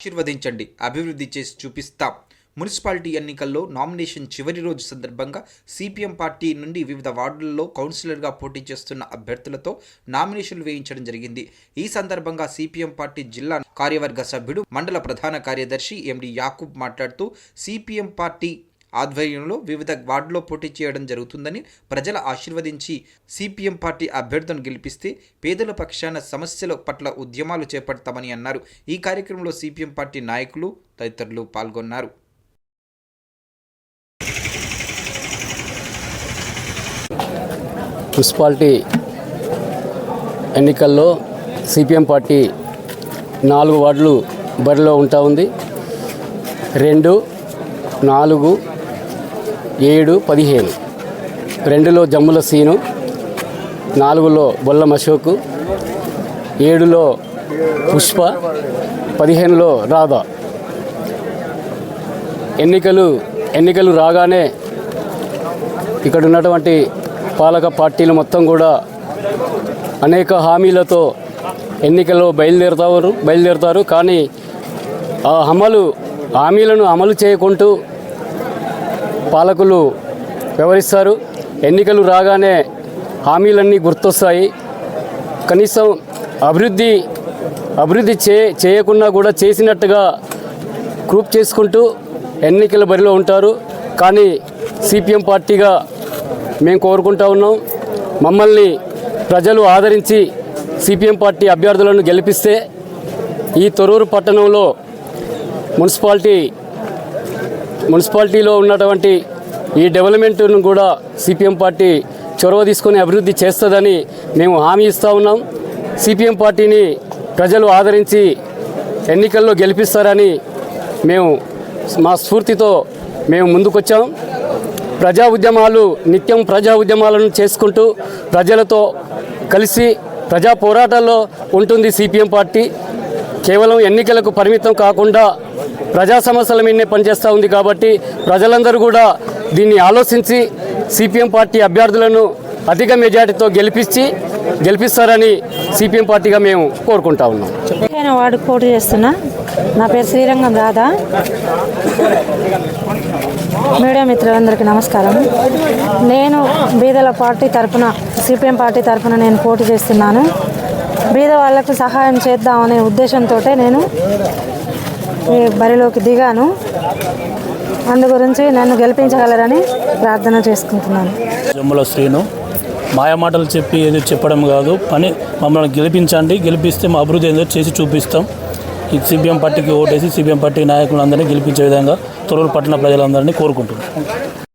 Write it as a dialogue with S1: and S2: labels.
S1: ఆశీర్వదించండి. అభివృద్ధి చేసి చూపిస్తాం. మున్సిపాలిటీ ఎన్నికల్లో నామినేషన్ చివరి రోజు సందర్భంగా సిపిఎం పార్టీ నుండి వివిధ వార్డులలో కౌన్సిలర్గా పోటీ చేస్తున్న అభ్యర్థులతో నామినేషన్లు వేయించడం జరిగింది. ఈ సందర్భంగా సిపిఎం పార్టీ జిల్లా కార్యవర్గ సభ్యుడు మండల ప్రధాన కార్యదర్శి ఎండి యాకూబ్ మాట్లాడుతూ సిపిఎం పార్టీ ఆధ్వర్యంలో వివిధ వార్డులో పోటీ చేయడం జరుగుతుందని ప్రజల ఆశీర్వదించి సిపిఎం పార్టీ అభ్యర్థులను గెలిపిస్తే పేదల పక్షాన సమస్యల పట్ల ఉద్యమాలు చేపడతామని అన్నారు. ఈ కార్యక్రమంలో సిపిఎం పార్టీ నాయకులు తదితరులు పాల్గొన్నారు.
S2: మున్సిపాలిటీ ఎన్నికల్లో సిపిఎం పార్టీ నాలుగు వార్డులు బరిలో ఉంటా ఉంది. రెండు నాలుగు ఏడు పదిహేను. రెండులో జమ్ముల సీను నాలుగులో బొల్లం అశోకు ఏడులో పుష్ప పదిహేనులో రాధా. ఎన్నికలు ఎన్నికలు రాగానే ఇక్కడ ఉన్నటువంటి పాలక పార్టీలు మొత్తం కూడా అనేక హామీలతో ఎన్నికల్లో బయలుదేరుతారు బయలుదేరుతారు. కానీ ఆ అమలు హామీలను అమలు చేయకుంటూ పాలకులు వ్యవహరిస్తారు ఎన్నికలు రాగానే హామీలన్నీ గుర్తొస్తాయి. కనీసం అభివృద్ధి అభివృద్ధి చే చేయకుండా కూడా చేసినట్టుగా గ్రూప్ చేసుకుంటూ ఎన్నికల బరిలో ఉంటారు. కానీ సిపిఎం పార్టీగా మేము కోరుకుంటా ఉన్నాం. మమ్మల్ని ప్రజలు ఆదరించి సిపిఎం పార్టీ అభ్యర్థులను గెలిపిస్తే ఈ తొరూరు పట్టణంలో మున్సిపాలిటీ మున్సిపాలిటీలో ఉన్నటువంటి ఈ డెవలప్మెంట్ను కూడా సిపిఎం పార్టీ చొరవ తీసుకొని అభివృద్ధి చేస్తుందని మేము హామీ ఇస్తూ ఉన్నాం. సిపిఎం పార్టీని ప్రజలు ఆదరించి ఎన్నికల్లో గెలిపిస్తారని మేము మా స్ఫూర్తితో మేము ముందుకొచ్చాం. ప్రజా ఉద్యమాలు నిత్యం ప్రజా ఉద్యమాలను చేసుకుంటూ ప్రజలతో కలిసి ప్రజా పోరాటాల్లో ఉంటుంది సిపిఎం పార్టీ. కేవలం ఎన్నికలకు పరిమితం కాకుండా ప్రజా సమస్యల మీదనే పనిచేస్తూ ఉంది కాబట్టి ప్రజలందరూ కూడా దీన్ని ఆలోచించి సిపిఎం పార్టీ అభ్యర్థులను అధిక మెజార్టీతో గెలిపించి గెలిపిస్తారని సిపిఎం పార్టీగా మేము కోరుకుంటా ఉన్నాం.
S3: నేను వాడు పోటీ చేస్తున్నా? నా పేరు శ్రీరంగం రాధా. మీడియా మిత్రులందరికీ నమస్కారం. నేను బీదల పార్టీ తరపున సిపిఎం పార్టీ తరఫున నేను పోటీ చేస్తున్నాను. బీద వాళ్ళకు సహాయం చేద్దామనే ఉద్దేశంతో నేను ఈ బరిలోకి దిగాను. అందు గురించి నన్ను గెలిపించగలరని ప్రార్థన చేసుకుంటున్నాను.
S4: జమ్ముల శ్రీను మాయమాటలు చెప్పి ఏదో చెప్పడం కాదు పని మమ్మల్ని గెలిపించండి గెలిపిస్తే మా అభివృద్ధి ఏదో చేసి చూపిస్తాం. ఈ సిపిఎం పార్టీకి ఓటేసి సిపిఎం పార్టీ నాయకులందరినీ గెలిపించే విధంగా తొలూరు పట్టణ ప్రజలందరినీ కోరుకుంటున్నాం.